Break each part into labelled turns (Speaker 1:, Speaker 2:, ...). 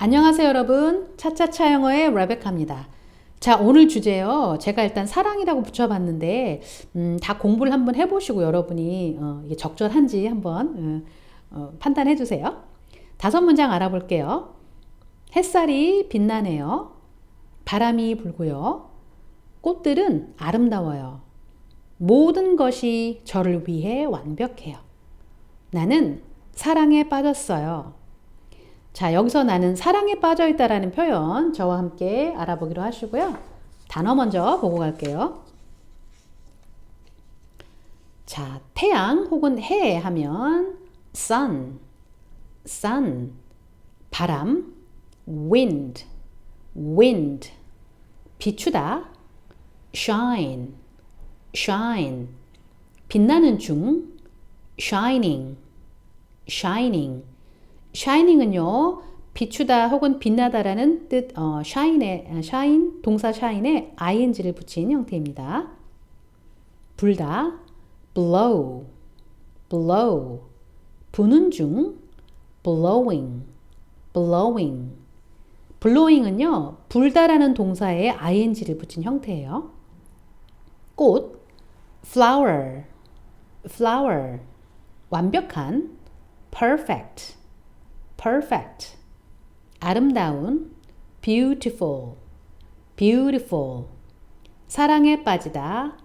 Speaker 1: 안녕하세요 여러분. 차차차 영어의 레베카입니다. 자 오늘 주제요. 제가 일단 사랑이라고 붙여봤는데 음, 다 공부를 한번 해보시고 여러분이 어, 이게 적절한지 한번 어, 어, 판단해 주세요. 다섯 문장 알아볼게요. 햇살이 빛나네요. 바람이 불고요. 꽃들은 아름다워요. 모든 것이 저를 위해 완벽해요. 나는 사랑에 빠졌어요 자, 여기서 나는 사랑에 빠져 있다라는 표현 저와 함께 알아보기로 하시고요. 단어 먼저 보고 갈게요. 자, 태양 혹은 해 하면 sun, sun, 바람, wind, wind, 비추다, shine, shine, 빛나는 중, shining, shining, shining은요, 비추다 혹은 빛나다라는 뜻, 어, shine에, shine, 동사 shine에 ing를 붙인 형태입니다. 불다, blow, blow, 부는 중, blowing, blowing. blowing은요, 불다라는 동사에 ing를 붙인 형태예요. 꽃, flower, flower, 완벽한, perfect, perfect. 아름다운 beautiful, beautiful. 사랑에 빠지다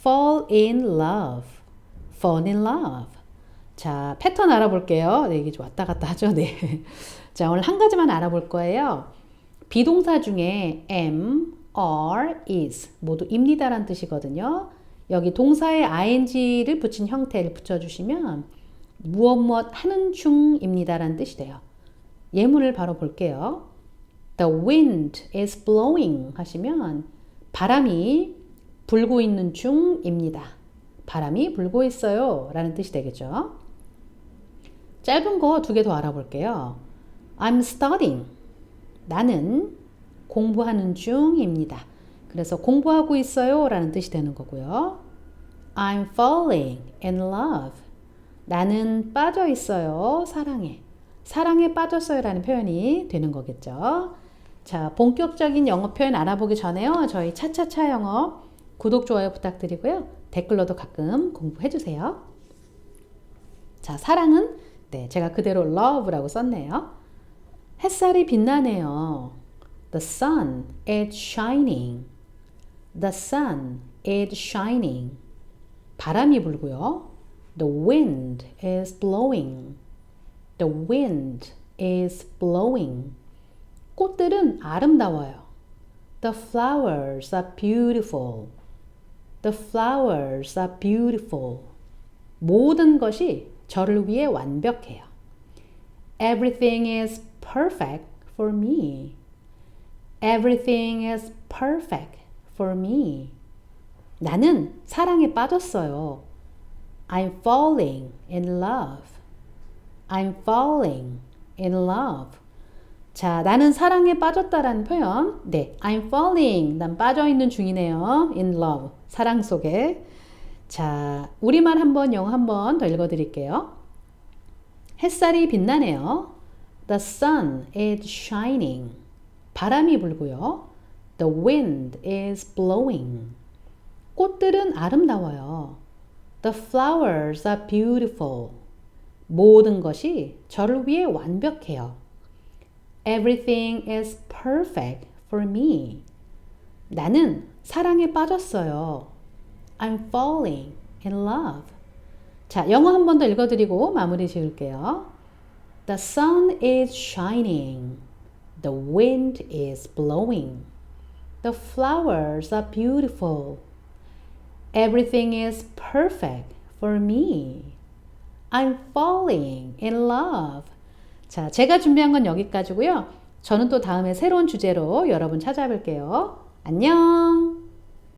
Speaker 1: fall in love, fall in love. 자, 패턴 알아볼게요. 네, 이게 좀 왔다 갔다 하죠. 네. 자, 오늘 한 가지만 알아볼 거예요. 비동사 중에 am, are, is 모두 입니다라는 뜻이거든요. 여기 동사에 ing를 붙인 형태를 붙여주시면 무엇 무엇 하는 중입니다라는 뜻이 돼요. 예문을 바로 볼게요. The wind is blowing 하시면 바람이 불고 있는 중입니다. 바람이 불고 있어요 라는 뜻이 되겠죠. 짧은 거 두 개 더 알아볼게요. I'm studying. 나는 공부하는 중입니다. 그래서 공부하고 있어요 라는 뜻이 되는 거고요. I'm falling in love. 나는 빠져 있어요. 사랑에. 사랑에 빠졌어요 라는 표현이 되는 거겠죠. 자, 본격적인 영어 표현 알아보기 전에요. 저희 차차차 영어 구독, 좋아요 부탁드리고요. 댓글로도 가끔 공부해 주세요. 자, 사랑은 네, 제가 그대로 love라고 썼네요. 햇살이 빛나네요. The sun is shining. The sun is shining. 바람이 불고요. The wind is blowing. The wind is blowing. 꽃들은 아름다워요. The flowers are beautiful. The flowers are beautiful. 모든 것이 저를 위해 완벽해요. Everything is perfect for me. Everything is perfect for me. 나는 사랑에 빠졌어요. I'm falling in love. I'm falling in love. 자, 나는 사랑에 빠졌다라는 표현. 네, I'm falling. 난 빠져 있는 중이네요. in love. 사랑 속에. 자, 우리말 한번 영어 한번 더 읽어 드릴게요. 햇살이 빛나네요. The sun is shining. 바람이 불고요. The wind is blowing. 꽃들은 아름다워요. The flowers are beautiful. 모든 것이 저를 위해 완벽해요. Everything is perfect for me. 나는 사랑에 빠졌어요. I'm falling in love. 자, 영어 한 번 더 읽어드리고 마무리 지을게요. The sun is shining. The wind is blowing. The flowers are beautiful. Everything is perfect for me. I'm falling in love. 자, 제가 준비한 건 여기까지고요. 저는 또 다음에 새로운 주제로 여러분 찾아뵐게요. 안녕!